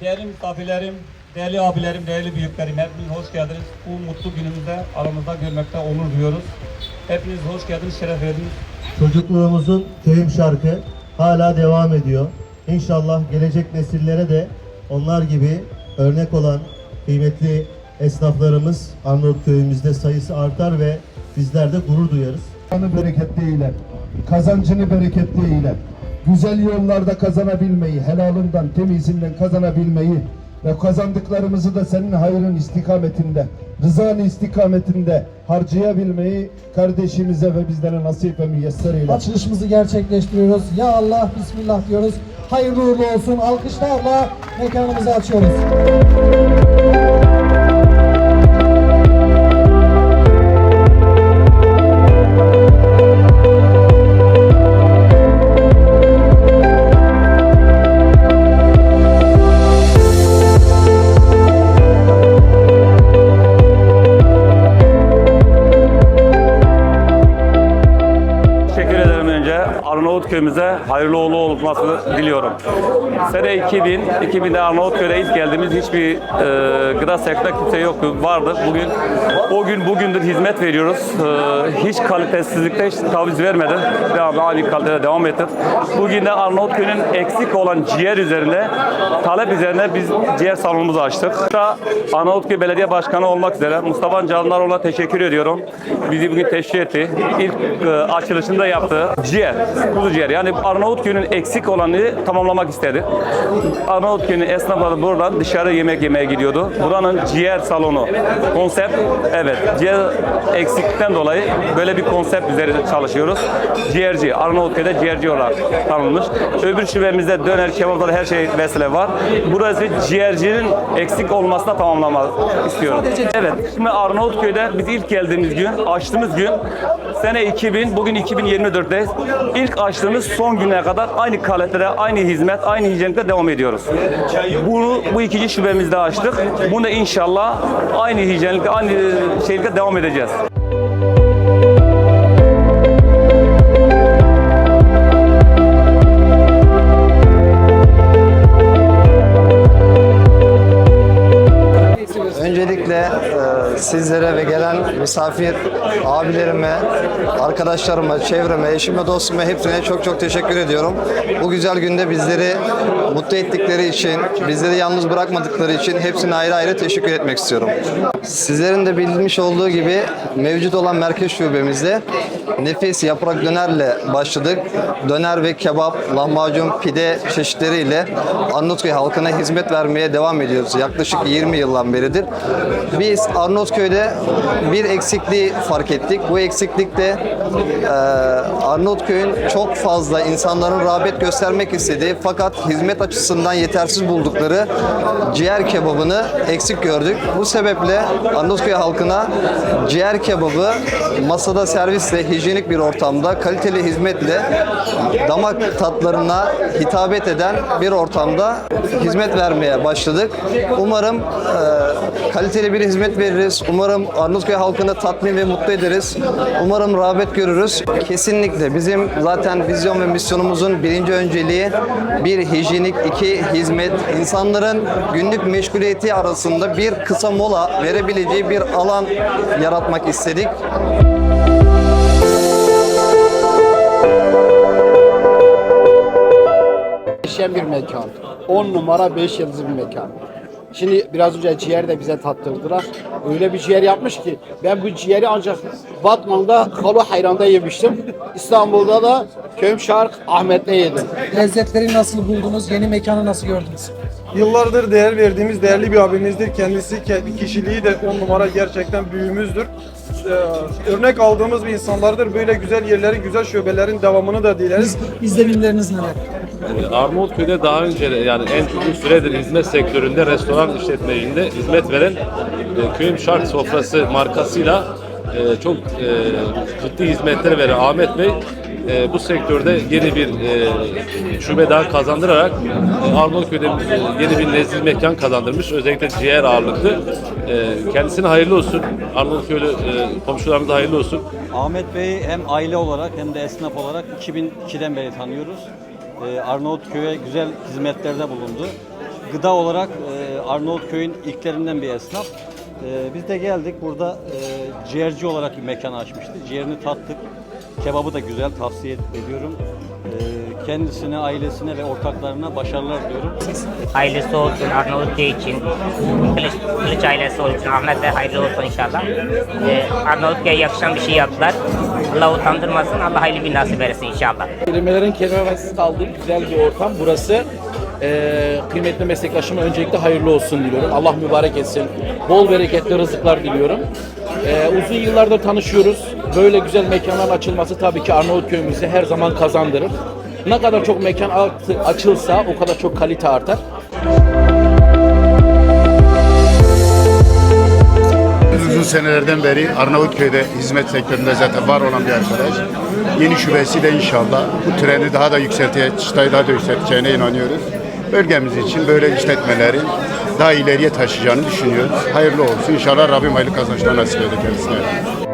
Değerli misafirlerim, değerli abilerim, değerli büyüklerim, hepiniz hoş geldiniz. Bu mutlu günümüzde aramızda görmekte onur duyuyoruz. Hepiniz hoş geldiniz, şeref verdiniz. Çocukluğumuzun köyüm şarkı hala devam ediyor. İnşallah gelecek nesillere de onlar gibi örnek olan kıymetli esnaflarımız Arnavut köyümüzde sayısı artar ve bizler de gurur duyarız. Kanı bereketli eyle. Kazancını bereketli eyle. Güzel yollarda kazanabilmeyi, helalinden, temizinden kazanabilmeyi ve kazandıklarımızı da senin hayrın istikametinde, rızanı istikametinde harcayabilmeyi kardeşimize ve bizlere nasip ve müyesser eyle. Açılışımızı gerçekleştiriyoruz. Ya Allah, Bismillah diyoruz. Hayırlı uğurlu olsun. Alkışlarla mekanımızı açıyoruz. Arnavutköy'ümüze hayırlı uğurlu olmasını diliyorum. Sene 2000, 2000'de Arnavutköy'de ilk geldiğimiz hiçbir e, gıda sektöründe kimse yoktu. Vardı. Bugün o gün bugündür hizmet veriyoruz. E, hiç kalitesizlikte hiç taviz vermedi. Devamlı aynı kalitede devam ettik. Bugün de Arnavutköy'ün eksik olan ciğer üzerine, talep üzerine biz ciğer salonumuzu açtık. Da Arnavutköy Belediye Başkanı olmak üzere Mustafa Canlaroğlu'na teşekkür ediyorum. Bizi bugün teşvik etti. İlk e, açılışında yaptığı ciğer, kuzu ciğer. Yani Arnavutköy'ün eksik olanı tamamlamak istedi. Arnavutköy'ün esnafları buradan dışarı yemek yemeye gidiyordu. Buranın ciğer salonu konsept, evet ciğer eksiklikten dolayı böyle bir konsept üzerinde çalışıyoruz. Ciğerci, Arnavutköy'de ciğerci olarak tanınmış. Öbür şubemizde döner, kebaplar her şey vesile var. Burası ciğercinin eksik olmasına tamamlamak istiyorum. Evet, şimdi Arnavutköy'de biz ilk geldiğimiz gün, açtığımız gün sene 2000, bugün 2024'teyiz. İlk açtığımız son güne kadar aynı kalitede, aynı hizmet, aynı hijyenikte devam ediyoruz. Bunu bu ikinci şubemizde açtık. Bunu da inşallah aynı hijyenikte, aynı şeylikte devam edeceğiz. Öncelikle e, sizlere ve gelen misafir abilerime, arkadaşlarıma, çevreme, eşime, dostuma hepsine çok çok teşekkür ediyorum. Bu güzel günde bizleri mutlu ettikleri için, bizleri yalnız bırakmadıkları için hepsine ayrı ayrı teşekkür etmek istiyorum. Sizlerin de bilmiş olduğu gibi mevcut olan merkez şubemizde nefis yaprak dönerle başladık. Döner ve kebap, lahmacun, pide çeşitleriyle Arnavutköy halkına hizmet vermeye devam ediyoruz. Yaklaşık 20 yıldan beridir. Biz Arnavutköy'de bir eksikliği fark ettik. Bu eksiklik de e, Arnavutköy'ün çok fazla insanların rağbet göstermek istediği fakat hizmet açısından yetersiz buldukları ciğer kebabını eksik gördük. Bu sebeple Arnavutköy halkına ciğer kebabı masada servisle, hijyenik bir ortamda, kaliteli hizmetle damak tatlarına hitabet eden bir ortamda hizmet vermeye başladık. Umarım e, kaliteli bir hizmet veririz. Umarım Arnavutköy halkını tatmin ve mutlu ederiz. Umarım rağbet görürüz. Kesinlikle bizim zaten vizyon ve misyonumuzun birinci önceliği bir hijyenik, iki hizmet, insanların günlük meşguliyeti arasında bir kısa mola verebileceği bir alan yaratmak istedik. Yaşayan bir mekan. 10 numara 5 yıldızlı bir mekan. Şimdi biraz önce ciğer de bize tattırdılar. Öyle bir ciğer yapmış ki ben bu ciğeri ancak Batman'da Halı Hayran'da yemiştim. İstanbul'da da Köyüm Şark Ahmet'te yedim. Lezzetleri nasıl buldunuz? Yeni mekanı nasıl gördünüz? Yıllardır değer verdiğimiz değerli bir abimizdir. Kendisi kendi kişiliği de on numara gerçekten büyüğümüzdür. Ee, örnek aldığımız bir insanlardır. Böyle güzel yerlerin, güzel şubelerin devamını da dileriz. İzlenimleriniz neler? Arnavutköy'de daha önce yani en uzun süredir hizmet sektöründe restoran işletmeciliğinde hizmet veren e, Köyüm Şark Sofrası markasıyla e, çok e, ciddi hizmetler veren Ahmet Bey e, bu sektörde yeni bir e, şube daha kazandırarak e, Arnavutköy'de e, yeni bir leziz mekan kazandırmış. Özellikle ciğer ağırlıklı. E, kendisine hayırlı olsun. Arnavutköy'lü e, komşularımıza hayırlı olsun. Ahmet Bey'i hem aile olarak hem de esnaf olarak 2002'den beri tanıyoruz. Ee, Arnavutköy'e güzel hizmetlerde bulundu. gıda olarak e, Arnavutköy'ün ilklerinden bir esnaf. E, biz de geldik burada e, ciğerci olarak bir mekan açmıştı. Ciğerini tattık. Kebabı da güzel tavsiye ediyorum. E, kendisine, ailesine ve ortaklarına başarılar diliyorum. ailesi olsun, Arnavutköy için, Kılıç, Kılıç ailesi olsun, Ahmet de hayırlı olsun inşallah. Ee, Arnavutköy'e yakışan bir şey yaptılar. Allah utandırmasın, Allah hayırlı bir nasip versin inşallah. Kelimelerin kelimesiz kaldığı güzel bir ortam burası. Ee, kıymetli meslektaşıma öncelikle hayırlı olsun diliyorum. Allah mübarek etsin. Bol bereketli rızıklar diliyorum. Ee, uzun yıllardır tanışıyoruz. Böyle güzel mekanların açılması tabii ki Arnavutköy'ümüzü her zaman kazandırır. Ne kadar çok mekan açılsa o kadar çok kalite artar. Uzun senelerden beri Arnavutköy'de hizmet sektöründe zaten var olan bir arkadaş. Yeni şubesiyle inşallah bu trendi daha da yükselteceği, çıtayı daha da yükselteceğine inanıyoruz. Bölgemiz için böyle işletmelerin daha ileriye taşıyacağını düşünüyoruz. Hayırlı olsun. İnşallah Rabbim hayırlı kazançlar nasip eder kendisine.